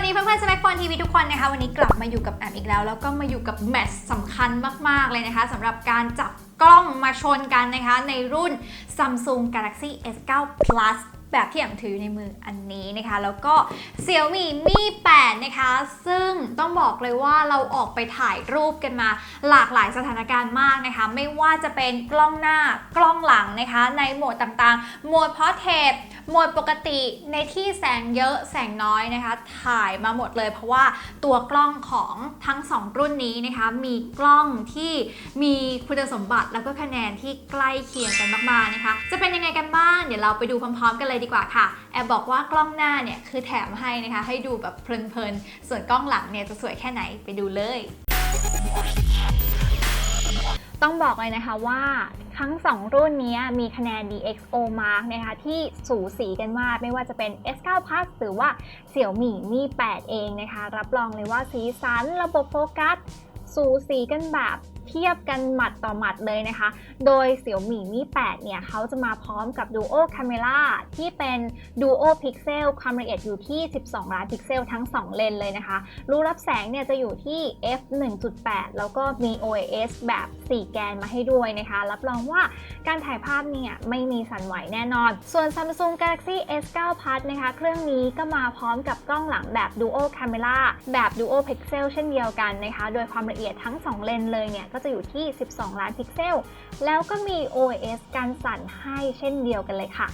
วัสดีเพื่อนๆสแน็คฟอนทีวีทุกคนนะคะ วันนี้กลับมาอยู่กับแอมอีกแล้ว แล้วก็มาอยู่กับแมตช์สำคัญมากๆเลยนะคะสำหรับการจับกล้องมาชนกันนะคะ ในรุ่น Samsung Galaxy S9 Plus แบบที่แอมถืออยู่ในมืออันนี้นะคะ แล้วก็ Xiaomi Mi 8 นะคะ ซึ่ง ต้องบอกเลยว่าเราออกไปถ่ายรูปกันมา หลากหลายสถานการณ์มากนะคะ ไม่ว่าจะเป็นกล้องหน้ากล้องหลังนะคะ ในโหมดต่างๆ โหมดพอเทรตโหมดปกติในที่แสงเยอะแสงน้อยนะคะ ถ่ายมาหมดเลย เพราะว่าตัวกล้องของทั้ง 2 รุ่นนี้นะคะ มีกล้องที่มีคุณสมบัติแล้วก็คะแนนที่ใกล้เคียงกันมากๆนะคะ จะเป็นยังไงกันบ้างเดี๋ยวเราไปดูพร้อมๆ กันเลยดีกว่าค่ะแอบบอกว่ากล้องหน้าเนี่ยคือแถมให้นะคะ ให้ดูแบบเพลินๆส่วนกล้องหลังเนี่ยจะสวยแค่ไหนไปดูเลย ต้องบอกเลยนะคะว่าทั้ง 2 รุ่นนี้มีคะแนน DxO Mark นะคะที่สูสีกันมาก ไม่ว่าจะเป็น S9 Plus หรือว่า Xiaomi Mi 8 เองนะคะ รับรองเลยว่าสีสันระบบโฟกัส สูสีกันแบบ เทียบกันหมัดต่อหมัดเลยนะคะ โดย Xiaomi Mi 8 เนี่ยเขาจะมาพร้อมกับ Duo Camera ที่เป็น Duo Pixel ความละเอียดอยู่ที่ 12 ล้านพิกเซลทั้ง 2 เลนเลยนะคะ รูรับแสงเนี่ยจะอยู่ที่ f 1.8 แล้วก็มี OIS แบบ 4 แกนมาให้ด้วยนะคะ รับรองว่าการถ่ายภาพเนี่ยไม่มีสั่นไหวแน่นอน ส่วน Samsung Galaxy S9 Plus นะคะ เครื่องนี้ก็มาพร้อมกับกล้องหลังแบบ Duo Camera แบบ Duo Pixel เช่นเดียวกันนะคะ โดยความละเอียดทั้ง 2 เลนเลยเนี่ยก็จะอยู่ที่ 12 ล้านพิกเซล แล้วก็มี OIS การสั่นให้เช่นเดียวกันเลยค่ะ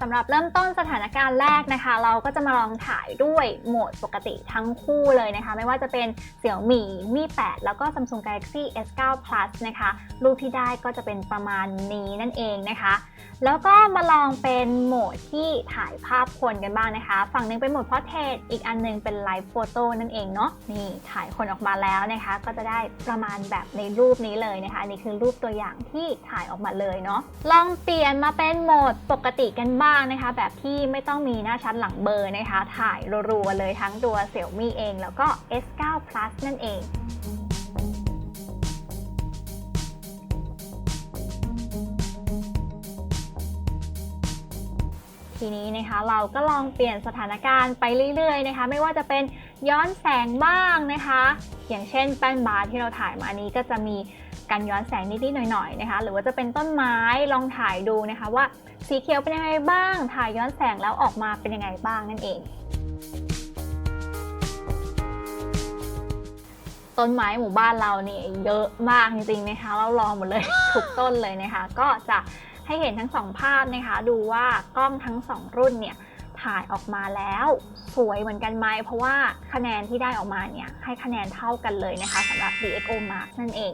สำหรับเริ่มต้นสถานการณ์แรกนะคะ เราก็จะมาลองถ่ายด้วยโหมดปกติทั้งคู่เลยนะคะ ไม่ว่าจะเป็น Xiaomi Mi 8แล้วก็ Samsung Galaxy S9 Plus นะคะ รูปที่ได้ก็จะเป็นประมาณนี้นั่นเองนะคะ แล้วก็มาลองเป็นโหมดที่ถ่ายภาพคนกันบ้างนะคะ ฝั่งหนึงเป็นโหมด Portrait อีกอันหนึงเป็น Live Photo นั่นเองเนาะนี่ถ่ายคนออกมาแล้วนะคะ ก็จะได้ประมาณแบบในรูปนี้เลยนะคะอันนี้คือรูปตัวอย่างที่ถ่ายออกมาเลยเนาะลองเปลี่ยนมาเป็นโหมดปกติกันบ้างนะคะ แบบที่ไม่ต้องมีหน้าชัดหลังเบอร์นะคะ ถ่ายรัวๆเลยทั้งตัว Xiaomi เอง แล้วก็ S9 Plus นั่นเองทีนี้นะคะเราก็ลองเปลี่ยนสถานการณ์ไปเรื่อยๆนะคะ ไม่ว่าจะเป็นย้อนแสงบ้างนะคะ อย่างเช่นแป้นบาร์ที่เราถ่ายมานี้ก็จะมี การย้อนแสงนิดๆหน่อยๆนะคะ หรือว่าจะเป็นต้นไม้ลองถ่ายดูนะคะ ว่าสีเขียวเป็นยังไงบ้าง ถ่ายย้อนแสงแล้วออกมาเป็นยังไงบ้างนั่นเอง ต้นไม้หมู่บ้านเราเนี่ยเยอะมากจริงๆนะคะ เราลองหมดเลยทุกต้นเลยนะคะ ก็จะให้เห็นทั้งสองภาพนะคะ ดูว่ากล้องทั้งสองรุ่นเนี่ยถ่ายออกมาแล้วสวยเหมือนกันไหมเพราะว่าคะแนนที่ได้ออกมาเนี่ยให้คะแนนเท่ากันเลยนะคะสำหรับ DxO Mark นั่นเอง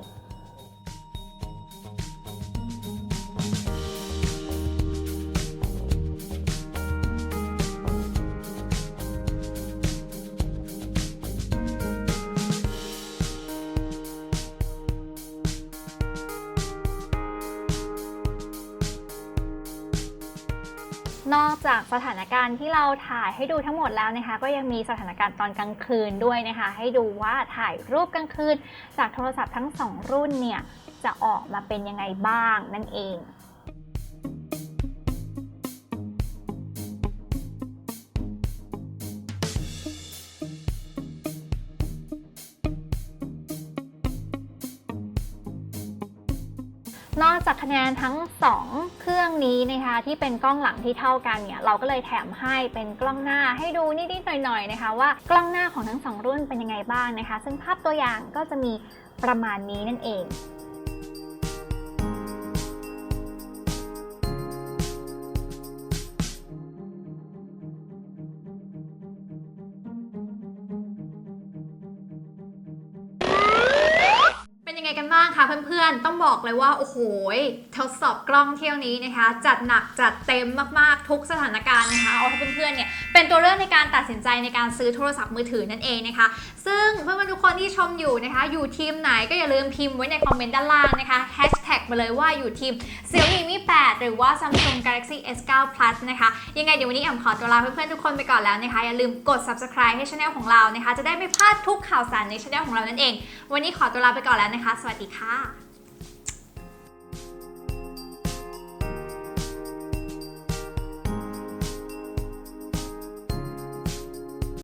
นอกจากสถานการณ์ที่เราถ่ายให้ดูทั้งหมดแล้วนะคะ ก็ยังมีสถานการณ์ตอนกลางคืนด้วยนะคะ ให้ดูว่าถ่ายรูปกลางคืน จากโทรศัพท์ทั้งสองรุ่นเนี่ยจะออกมาเป็นยังไงบ้างนั่นเอง นอกจากคะแนนทั้ง 2 เครื่องนี้นะคะที่เป็นกล้องหลังที่เท่ากันเนี่ยเราก็เลยแถมให้เป็นกล้องหน้าให้ดูนิดๆหน่อยๆนะคะ ว่ากล้องหน้าของทั้ง 2 รุ่นเป็นยังไงบ้างนะคะ ซึ่งภาพตัวอย่างก็จะมีประมาณนี้นั่นเอง กันบ้างคะเพื่อนๆ ต้องบอกเลยว่า โอ้โหทดสอบกล้องเที่ยวนี้นะคะ จัดหนักจัดเต็มมากๆทุกสถานการณ์นะคะเอาให้เพื่อนๆเนี่ยเป็นตัวเลือกในการตัดสินใจในการซื้อโทรศัพท์มือถือนั่นเองนะคะ ซึ่งเพื่อนๆทุกคนที่ชมอยู่นะคะ อยู่ทีมไหนก็อย่าลืมพิมพ์ไว้ในคอมเมนต์ด้านล่างนะคะ ท็กมาเลยว่าอยู่ทีม Xiaomi Mi 8 หรือว่า Samsung Galaxy S9 Plus นะคะ ยังไงเดี๋ยววันนี้แอมขอตัวลาเพื่อนๆทุกคนไปก่อนแล้วนะคะ อย่าลืมกด subscribe ให้ช anel ของเรานะคะ จะได้ไม่พลาดทุกข่าวสารในช anel ของเรานั่นเอง วันนี้ขอตัวลาไปก่อนแล้วนะคะ สวัสดีค่ะ